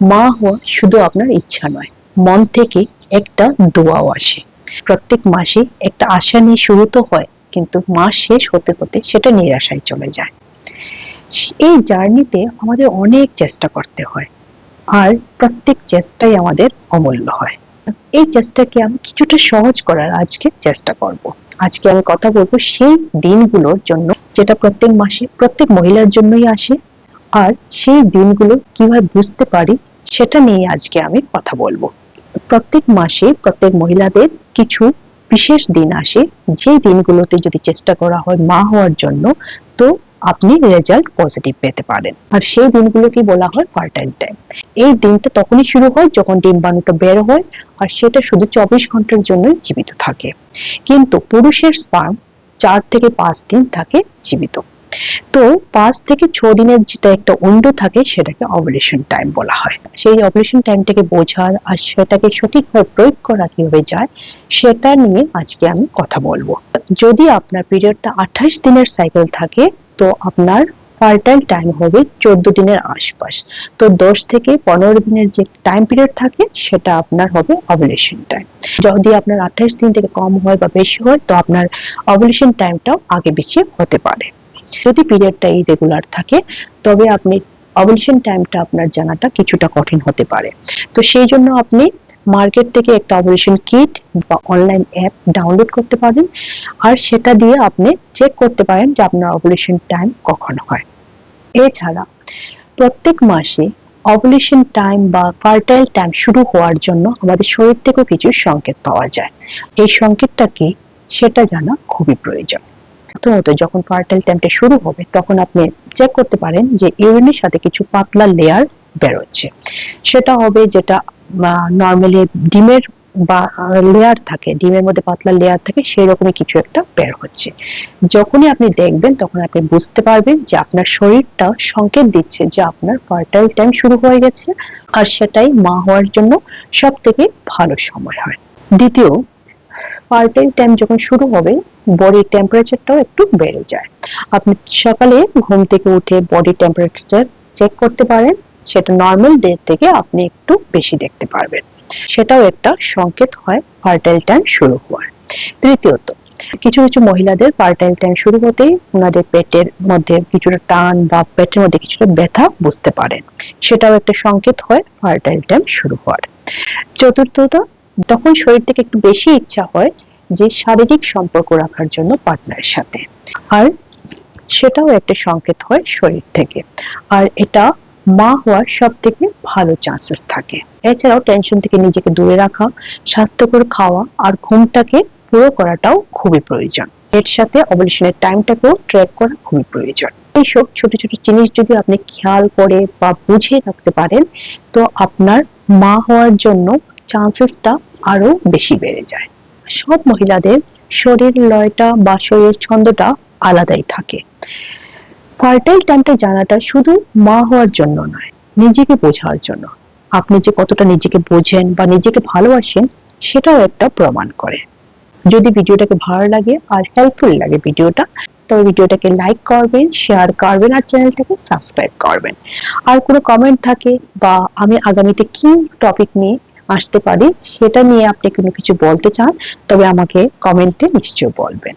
মা হওয়া শুধু আপনার ইচ্ছা নয়, মন থেকে একটা দোয়াও আসে। প্রত্যেক মাসে একটা আশা নিয়ে শুরু তো হয়, কিন্তু মাস শেষ হতে হতে সেটা নিরাশায় চলে যায়। এই জার্নিতে আমাদের অনেক চেষ্টা করতে হয়, আর প্রত্যেক চেষ্টাই আমাদের অমূল্য হয়। এই চেষ্টাকে আমি কিছুটা সহজ করার আজকে চেষ্টা করব। আজকে আমি কথা বলব সেই দিনগুলোর জন্য, যেটা প্রত্যেক মাসে প্রত্যেক মহিলার জন্যই আসে আর সেই দিনগুলো কীভাবে বুঝতে পারি, সেটা নিয়ে আজকে আমি কথা বলব। প্রত্যেক মাসে প্রত্যেক মহিলাদের কিছু বিশেষ দিন আসে। যে দিনগুলোতে যদি চেষ্টা করা হয় মা হওয়ার জন্য, তো আপনি রেজাল্ট পজিটিভ পেতে পারেন। আর সেই দিনগুলোকে বলা হয় ফার্টাইল টাইম এই দিনটা তখনই শুরু হয় যখন ডিম্বাণুটা বের হয়, আর সেটা শুধু চব্বিশ ঘণ্টার জন্যই জীবিত থাকে। কিন্তু পুরুষের স্পার্ম চার থেকে পাঁচ দিন থাকে জীবিত তো পাঁচ থেকে ছ দিনের যেটা একটা উইন্ডো থাকে সেটাকে অভুলেশন টাইম বলা হয়। সেই অভুলেশন টাইমটাকে বোঝার আর সেটাকে সঠিকভাবে প্রয়োগ করা কীভাবে যায়, সেটা নিয়ে আজকে আমি কথা বলব। যদি আপনার পিরিয়ডটা আঠাশ দিনের সাইকেল থাকে, তো আপনার ফার্টাইল টাইম হবে চোদ্দ দিনের আশপাশ। তো দশ থেকে পনেরো দিনের যে টাইম পিরিয়ড থাকে, সেটা আপনার হবে অভুলেশন টাইম যদি আপনার আঠাশ দিন থেকে কম হয় বা বেশি হয়, তো আপনার অভুলেশন টাইমটাও আগে বেশি হতে পারে। যদি পিরিয়ডটা ইরেগুলার থাকে, তবে আপনি অভুলেশন টাইমটা আপনার জানাটা কিছুটা কঠিন হতে পারে। তো সেই জন্য আপনি মার্কেট থেকে একটা অপারেশন কিট বা অনলাইন অ্যাপ ডাউনলোড করতে পারেন আর সেটা দিয়ে আপনি চেক করতে পারেন যে আপনার অপারেশন টাইম কখন হয়। এছাড়া প্রত্যেক মাসে অভুলেশন টাইম বা ফার্টাইল টাইম শুরু হওয়ার জন্য আমাদের শরীর থেকেও কিছু সংকেত পাওয়া যায়। এই সংকেতটা কি সেটা জানা খুবই প্রয়োজন। প্রথমত যখন ফার্টাইল টাইমটা শুরু হবে, তখন আপনি চেক করতে পারেন যে ইউরিনের সাথে কিছু পাতলা লেয়ার বেরোচ্ছে। সেটা হবে যেটা নর্মালি ডিমের বা লেয়ার থাকে, ডিমের মধ্যে পাতলা লেয়ার থাকে সেই রকমই কিছু একটা বের হচ্ছে। যখনই আপনি দেখবেন, তখন আপনি বুঝতে পারবেন যে আপনার শরীরটা সংকেত দিচ্ছে যে আপনার ফার্টাইল টাইম শুরু হয়ে গেছে, আর সেটাই মা হওয়ার জন্য সব থেকে ভালো সময় হয়। দ্বিতীয় ফার্টাইল টাইম যখন শুরু হবে বডির টেম্পারেচারটাও একটু বেড়ে যায়। আপনি সকালে ঘুম থেকে উঠে বডি টেম্পারেচার চেক করতে পারেন, সেটা নর্মাল ডে থেকে আপনি একটু বেশি দেখতে পারবেন। সেটাও একটা সংকেত হয় ফার্টাইল টাইম শুরু হওয়ার। তৃতীয়ত, কিছু কিছু মহিলাদের ফার্টাইল টাইম শুরু হতেই ওনাদের পেটের মধ্যে কিছুটা টান বা পেটের মধ্যে কিছুটা ব্যথা বুঝতে পারেন। সেটাও একটা সংকেত হয় ফার্টাইল টাইম শুরু হওয়ার। চতুর্থত তখন শরীর থেকে একটু বেশি ইচ্ছা হয় যে শারীরিক সম্পর্ক রাখার জন্য পার্টনারের সাথে। আর সেটাও একটা সংকেত হয় শরীর থেকে। আর এটা মা হওয়ার সব থেকে ভালো চান্সেস থাকে। এছাড়াও টেনশন থেকে নিজেকে দূরে রাখা, স্বাস্থ্যকর খাওয়া আর ঘুমটাকে পুরো করাটাও খুবই প্রয়োজন। এর সাথে অবলিশনের টাইমটাকেও ট্র্যাক করা খুবই প্রয়োজন। এইসব ছোট ছোট জিনিস যদি আপনি খেয়াল করে বা বুঝে রাখতে পারেন, তো আপনার মা হওয়ার জন্য চান্সেসটা আরও বেশি বেড়ে যায়। সব মহিলাদের শরীর লয়টা বা শরীর ছন্দটা আলাদাই থাকে। ফার্টাইল টাইমটা জানাটা শুধু মা হওয়ার জন্য নয়, নিজেকে বোঝার জন্য। আপনি যে কতটা নিজেকে বোঝেন বা নিজেকে ভালোবাসেন, সেটাও একটা প্রমাণ করে। যদি ভিডিওটাকে ভালো লাগে আর হেল্পফুল লাগে ভিডিওটা তবে ভিডিওটাকে লাইক করবেন শেয়ার করবেন আর চ্যানেলটাকে সাবস্ক্রাইব করবেন। আর কোনো কমেন্ট থাকে বা আমি আগামীতে কি টপিক নিয়ে আসতে পারে সেটা নিয়ে আপনি কোনো কিছু বলতে চান তবে আমাকে কমেন্টে নিশ্চয় বলবেন।